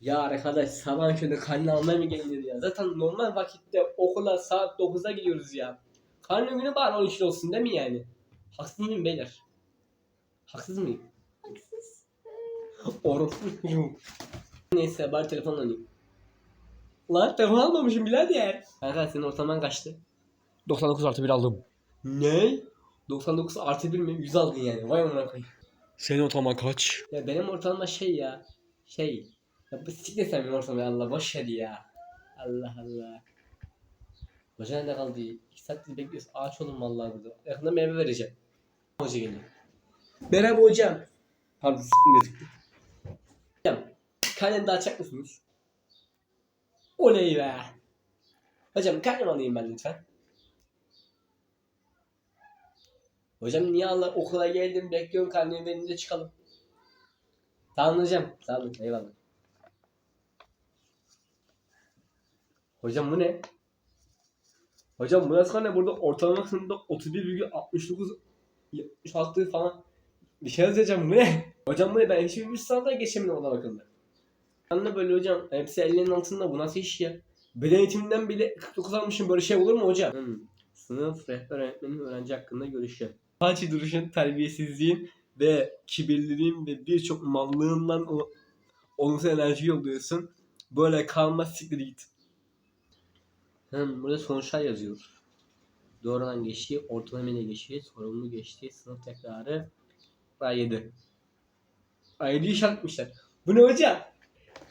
Ya arkadaş sabah köründe karne almaya mı gelinir ya? Zaten normal vakitte okula saat 9'da gidiyoruz ya. Karne günü bari 12 olsun değil mi yani? Haksız mıyım beyler? Haksız mıyım? Haksız. Orospu çocuğum. Neyse bari telefon alayım. Lan telefon almamışım birader. Kanka senin ortalaman kaçtı? 99 artı 1 aldım. Ne? 99 artı 1 mi? 100 aldın yani. Vay amına koyayım. Senin ortalaman kaç? Ya benim ortalama şey ya. Şey. Ya bu siktir sen benim ortalama Allah boş ver ya. Allah Allah. Hoca nerede kaldı? 2 saattir bekliyoruz. Ağaç olun vallahi burada. Yakında meyve vereceğim. Hoca geliyor. Merhaba hocam. Pardon siktim gözüktü. Hocam. Kalem daha açacak mısınız? Oley be. Hocam kalem alayım ben lütfen. Hocam niye Allah okula geldim bekliyorum karnemi verince çıkalım. Olun hocam. Sağ olun. Eyvallah. Hocam bu ne? Hocam bu nasıl ne? Burada ortalama sınıfta 31,69 76 falan bir şey yazacağım bu ne? Hocam bu ne? Ben hiçbir bir sınavda geçemedim ona bakıldı. Anne böyle hocam hepsi elinin altında bu nasıl iş ya? Beden eğitiminden bile 49 almışım böyle şey olur mu hocam? Hmm. Sınıf rehber öğretmenin öğrenci hakkında görüşü. Hançi duruşun terbiyesizliğin ve kibirliliğin ve birçok mallığından olumsuz enerji yolluyorsun. Böyle kalma siktir git. Hmm, burada sonuçlar yazıyor. Doğrudan geçtiği, ortalamayla geçtiği, sorumlu geçtiği, sınıf tekrarı. Buraya 7. Ay 7 iş atmışlar. Bu ne hocam?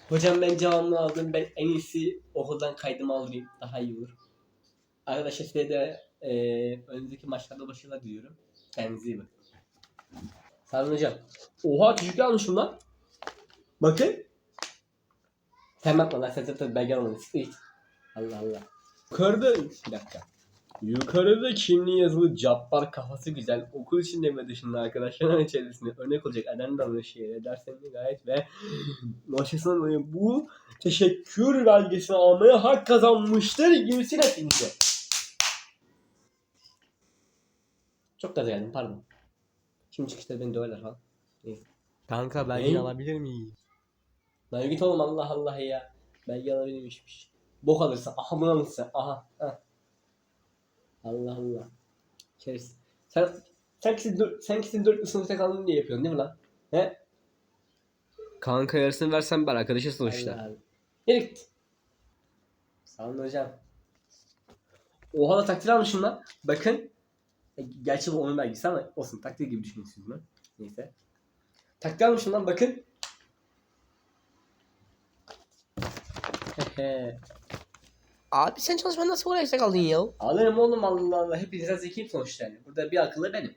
Hocam ben cevabını aldım. Ben en iyisi okuldan kaydımı aldırayım. Daha iyi olur. Arkadaşlar size de eee önümüzdeki maçlarda başarılar diliyorum. Kendinize iyi bakın. Olun hocam. Oha küçük almışım lan. Bakın. Sen bakma lan sen zaten belge almadın. Allah Allah. Yukarıda bir dakika. Yukarıda kimliği yazılı cabbar kafası güzel okul içinde ve dışında arkadaşlarının içerisinde örnek olacak önemli davranışı derslerini gayet ve başkasından dolayı bu teşekkür belgesini almaya hak kazanmıştır gibisine hepinize. Çok gaza geldim pardon. Şimdi çıkışta beni döverler falan. Kanka belgeyi belge alabilir alabilir miyim? Lan git oğlum Allah Allah ya. Belge alabilirmişmiş. Bok alırsa. Aha bunu alırsa. Aha. Ha. Allah Allah. Şerefsiz. Sen sen kesin dört, sen kesin dört sınıfta kaldın diye yapıyorsun değil mi lan? He? Kanka yarısını versen ben arkadaşı sonuçta. Yürü git. Sağ olun hocam. Oha da takdir almışım lan. Bakın. E, Gerçi bu onun belgesi ama olsun. Takdir gibi düşünüyorsunuz mu? Neyse. Takdir almışım lan bakın. Hehe. Abi sen çalışman nasıl uğraşta kaldın ya? Alırım oğlum Allah Allah. Hepinizden zekiyim sonuçta yani. Burada bir akıllı benim.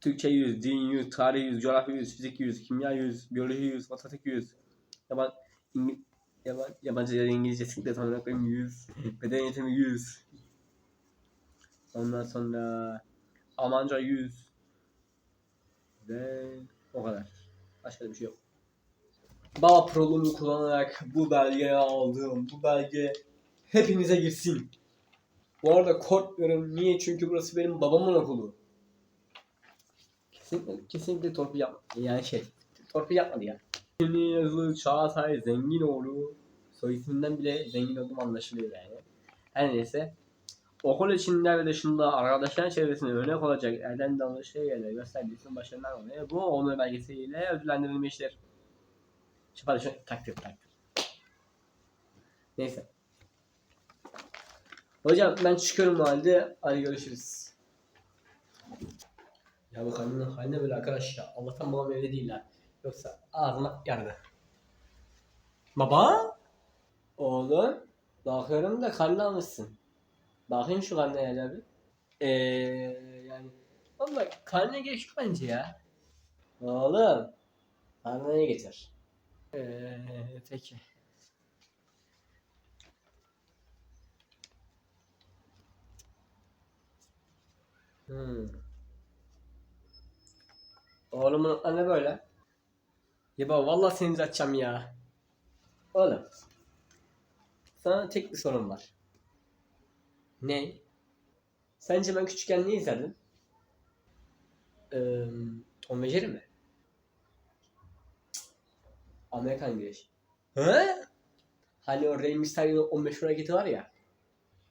Türkçe 100, din 100, tarih 100, coğrafya 100, fizik 100, kimya 100, biyoloji 100, matematik 100. Yaban, İngil, yaban, yabancı dil İngilizce sıkıntı tahmin koyayım 100. Beden eğitimi 100. Ondan sonra Almanca 100. Ve o kadar. Başka da bir şey yok. Bağ prolumu kullanarak bu belgeyi aldım. Bu belge hepinize girsin. Bu arada korkmuyorum. Niye? Çünkü burası benim babamın okulu. Kesinlikle, kesinlikle torpil yapmadı. Yani şey, torpil yapmadı ya. Şimdi yazılı Çağatay Zenginoğlu. Soy isminden bile zengin olduğum anlaşılıyor yani. Her neyse. Okul içinde ve dışında arkadaşlar çevresine örnek olacak elden dalışlı yerler gösterdiği başarılar oluyor. Bu onur belgesiyle ödüllendirilmiştir. Şu takdir takdir. Neyse. Hocam ben çıkıyorum o halde. Hadi görüşürüz. Ya bu kadının haline böyle arkadaş ya. Allah'tan babam evde değil ha. Yoksa ağzıma yardı. Baba? Oğlum? Bakıyorum da karnı almışsın. Bakayım şu karnına ya abi. Eee yani. Valla karnına yok bence ya. Oğlum. Karnına geçer. Eee peki. Hmm. Oğlumun notları ne böyle? Yaba vallahi seni açacağım ya. Oğlum. Sana tek bir sorum var. Ne? Sence ben küçükken ne izlerdim? Ee, Tom ve Jerry mi? Amerikan güreşi. He? Hani o Rey Mysterio'nun o meşhur hareketi var ya.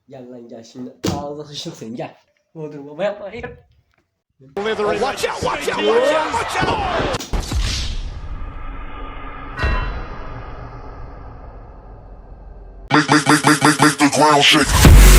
Gel lan gel şimdi ağzına sıçın seni gel. ಹೋದ್ರು Make, make, make, make, make, make the ground shake.